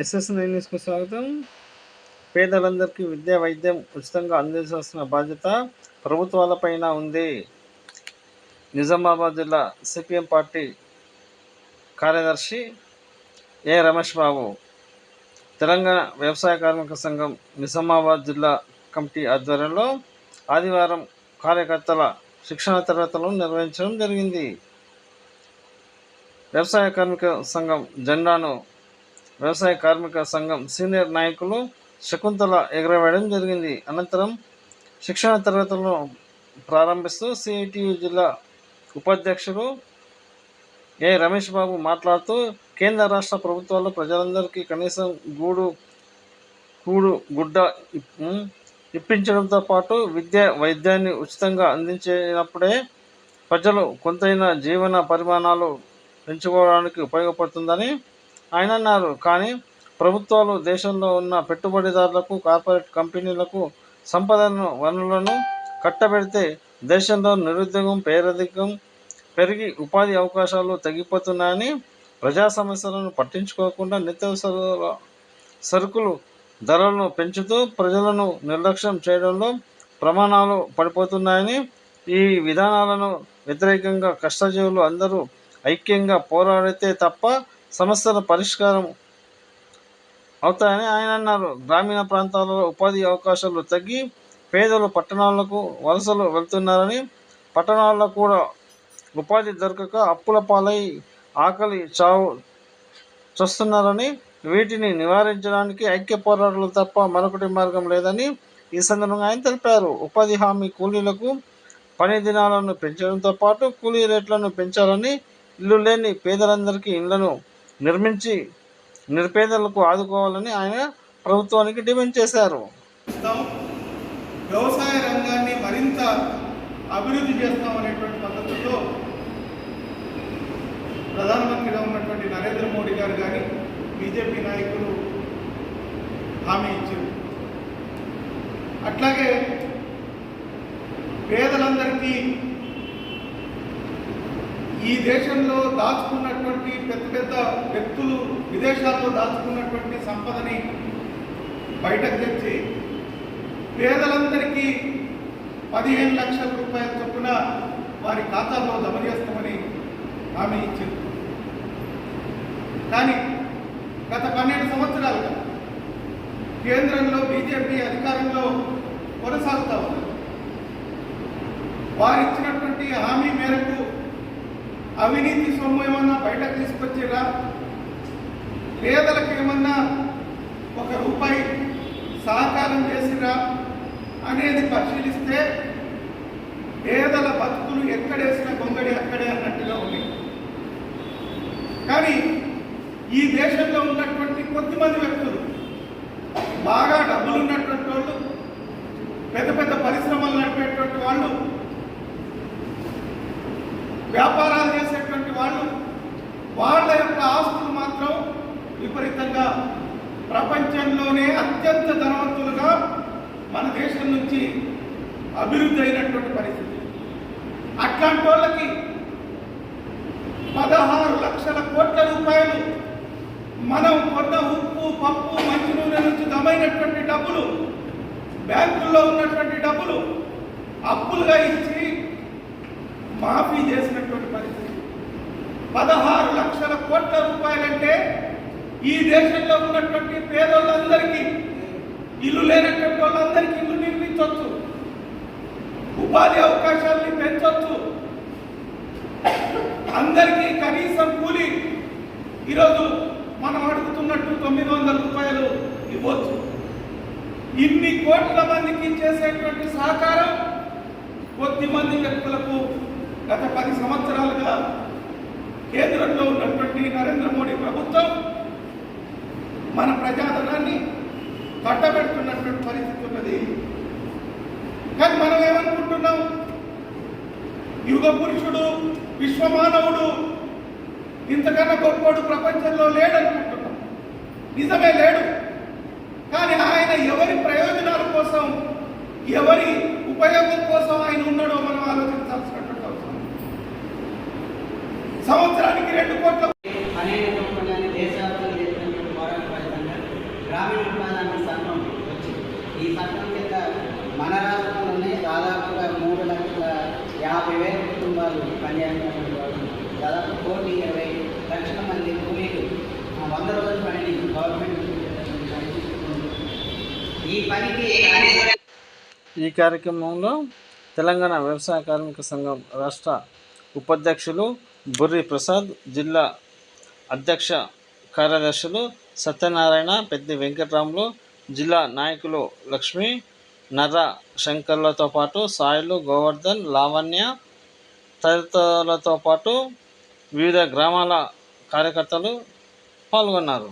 SS nine న్యూస్కు స్వాగతం. పేదలందరికీ విద్యా వైద్యం ఉచితంగా అందించాల్సిన బాధ్యత ప్రభుత్వాలపైన ఉంది. నిజామాబాద్ జిల్లా సిపిఎం పార్టీ కార్యదర్శి ఏ రమేష్ బాబు తెలంగాణ వ్యవసాయ కార్మిక సంఘం నిజామాబాద్ జిల్లా కమిటీ ఆధ్వర్యంలో ఆదివారం కార్యకర్తల శిక్షణ తరగతులను నిర్వహించడం జరిగింది. వ్యవసాయ కార్మిక సంఘం జెండాను వ్యవసాయ కార్మిక సంఘం సీనియర్ నాయకులు శకుంతల ఎగరవేయడం జరిగింది. అనంతరం శిక్షణ తరగతులను ప్రారంభిస్తూ సిఐటియు జిల్లా ఉపాధ్యక్షుడు ఏ రమేష్ బాబు మాట్లాడుతూ కేంద్ర రాష్ట్ర ప్రభుత్వాలు ప్రజలందరికీ కనీసం గూడు కూడు గుడ్డ ఇప్పించడంతో పాటు విద్య వైద్యాన్ని ఉచితంగా అందించినప్పుడే ప్రజలు కొంతైనా జీవన పరిమాణాలు పెంచుకోవడానికి ఉపయోగపడుతుందని ఆయన అన్నారు. కానీ ప్రభుత్వాలు దేశంలో ఉన్న పెట్టుబడిదారులకు కార్పొరేట్ కంపెనీలకు సంపదను వనరులను కట్టబెడితే దేశంలో నిరుద్యోగం పేరధికం పెరిగి ఉపాధి అవకాశాలు తగ్గిపోతున్నాయని ప్రజా సమస్యలను పట్టించుకోకుండా నిత్యావసర సరుకులు ధరలను పెంచుతూ ప్రజలను నిర్లక్ష్యం చేయడంలో ప్రమాణాలు పడిపోతున్నాయని ఈ విధానాలను వ్యతిరేకంగా కష్టజీవులు అందరూ ఐక్యంగా పోరాడితే తప్ప సమస్యల పరిష్కారం అవుతాయని ఆయన అన్నారు. గ్రామీణ ప్రాంతాలలో ఉపాధి అవకాశాలు తగ్గి పేదలు పట్టణాలకు వలసలు వెళ్తున్నారని పట్టణాల్లో కూడా ఉపాధి దొరకక అప్పుల పాలై ఆకలి చావు చూస్తున్నారని వీటిని నివారించడానికి ఐక్య పోరాటాలు తప్ప మరొకటి మార్గం లేదని ఈ సందర్భంగా ఆయన తెలిపారు. ఉపాధి హామీ కూలీలకు పని దినాలను పెంచడంతో పాటు కూలీ రేట్లను పెంచాలని ఇల్లు లేని పేదలందరికీ ఇళ్ళను నిర్మించి నిరుపేదలకు ఆదుకోవాలని ఆయన ప్రభుత్వానికి డిమాండ్ చేశారు. వ్యవసాయ రంగాన్ని మరింత అభివృద్ధి చేస్తాం అనేటువంటి పద్ధతుల్లో ప్రధానమంత్రిగా ఉన్నటువంటి నరేంద్ర మోడీ గారు కానీ బీజేపీ నాయకులు హామీ ఇచ్చారు. అట్లాగే పేదలందరికీ ఈ దేశంలో దాచుకున్నటువంటి పెద్ద పెద్ద వ్యక్తులు విదేశాల్లో దాచుకున్నటువంటి సంపదని బయటకు తెచ్చి పేదలందరికీ పదిహేను లక్షల రూపాయల చొప్పున వారి ఖాతాలో జమ చేస్తామని హామీ ఇచ్చింది. కానీ గత పన్నెండు సంవత్సరాలుగా కేంద్రంలో బీజేపీ అధికారంలో కొనసాగుతా ఉంది. వారు ఇచ్చినటువంటి హామీ మేరకు అవినీతి సొమ్ము ఏమన్నా బయటకు తీసుకొచ్చిరా? పేదలకు ఏమన్నా ఒక రూపాయి సహకారం చేసిరా అనేది పరిశీలిస్తే పేదల బతుకులు ఎక్కడేసిన గొంగడి అక్కడే అన్నట్టుగా ఉంది. కానీ ఈ దేశంలో ఉన్నటువంటి కొద్దిమంది వ్యక్తులు బాగా డబ్బులు ఉన్నటువంటి వాళ్ళు పెద్ద పెద్ద పరిశ్రమలు నడిపేటువంటి వాళ్ళు వ్యాపారాలు చేసేటువంటి వాళ్ళు వాళ్ళ యొక్క ఆస్తులు మాత్రం విపరీతంగా ప్రపంచంలోనే అత్యంత ధనవంతులుగా మన దేశం నుంచి అభివృద్ధి అయినటువంటి పరిస్థితి. అట్లాంటి వాళ్ళకి పదహారు లక్షల కోట్ల రూపాయలు మనం కొన్న ఉప్పు పప్పు మంచి నూనె నుంచి దమైనటువంటి డబ్బులు బ్యాంకుల్లో ఉన్నటువంటి డబ్బులు అప్పులుగా ఇచ్చి మాఫీ చేసినటువంటి పరిస్థితి. పదహారు లక్షల కోట్ల రూపాయలంటే ఈ దేశంలో ఉన్నటువంటి పేదోళ్ళందరికీ ఇల్లు లేనటువంటి వాళ్ళందరికీ ఇల్లు నిర్మించవచ్చు. ఉపాధి అవకాశాలని పెంచవచ్చు. అందరికీ కనీసం కూలి. ఈరోజు మనం అడుగుతున్నట్టు తొమ్మిది వందల రూపాయలు ఇవ్వచ్చు. ఇన్ని కోట్ల మందికి చేసేటువంటి సహకారం కొద్ది మంది వ్యక్తులకు గత పది సంవత్సరాలుగా కేంద్రంలో ఉన్నటువంటి నరేంద్ర మోడీ ప్రభుత్వం మన ప్రజాధనాన్ని కట్టబెడుతున్నటువంటి పరిస్థితి ఉన్నది. కానీ మనం ఏమనుకుంటున్నాం? యుగ పురుషుడు విశ్వమానవుడు ఇంతకన్నా గొప్పోడు ప్రపంచంలో లేడనుకుంటున్నాం. నిజమే లేడు. కానీ ఆయన ఎవరి ప్రయోజనాల కోసం ఎవరి ఉపయోగం కోసం ఆయన ఉన్నాడో మనం ఆలోచించాల్సినటువంటి సంవత్సరానికి రెండు కోట్ల చేసినటువంటి పోరాట ఫలితంగా గ్రామీణ సంఘం వచ్చింది. ఈ సంఘం కింద మన రాష్ట్రంలోనే దాదాపుగా మూడు లక్షల యాభై వేల కుటుంబాలు పనిచేస్తున్నటువంటి వాళ్ళు దాదాపు కోటి ఇరవై లక్షల మంది కూలీలు ఆ వంద రోజుల పనిని గవర్నమెంట్ ఈ పనికి ఈ కార్యక్రమంలో తెలంగాణ వ్యవసాయ కార్మిక సంఘం రాష్ట్ర ఉపాధ్యక్షులు బుర్రి ప్రసాద్ జిల్లా అధ్యక్ష కార్యదర్శులు సత్యనారాయణ పెద్ది వెంకటరాములు జిల్లా నాయకులు లక్ష్మి నర్ర శంకర్లతో పాటు సాయిలు గోవర్ధన్ లావణ్య తదితరులతో పాటు వివిధ గ్రామాల కార్యకర్తలు పాల్గొన్నారు.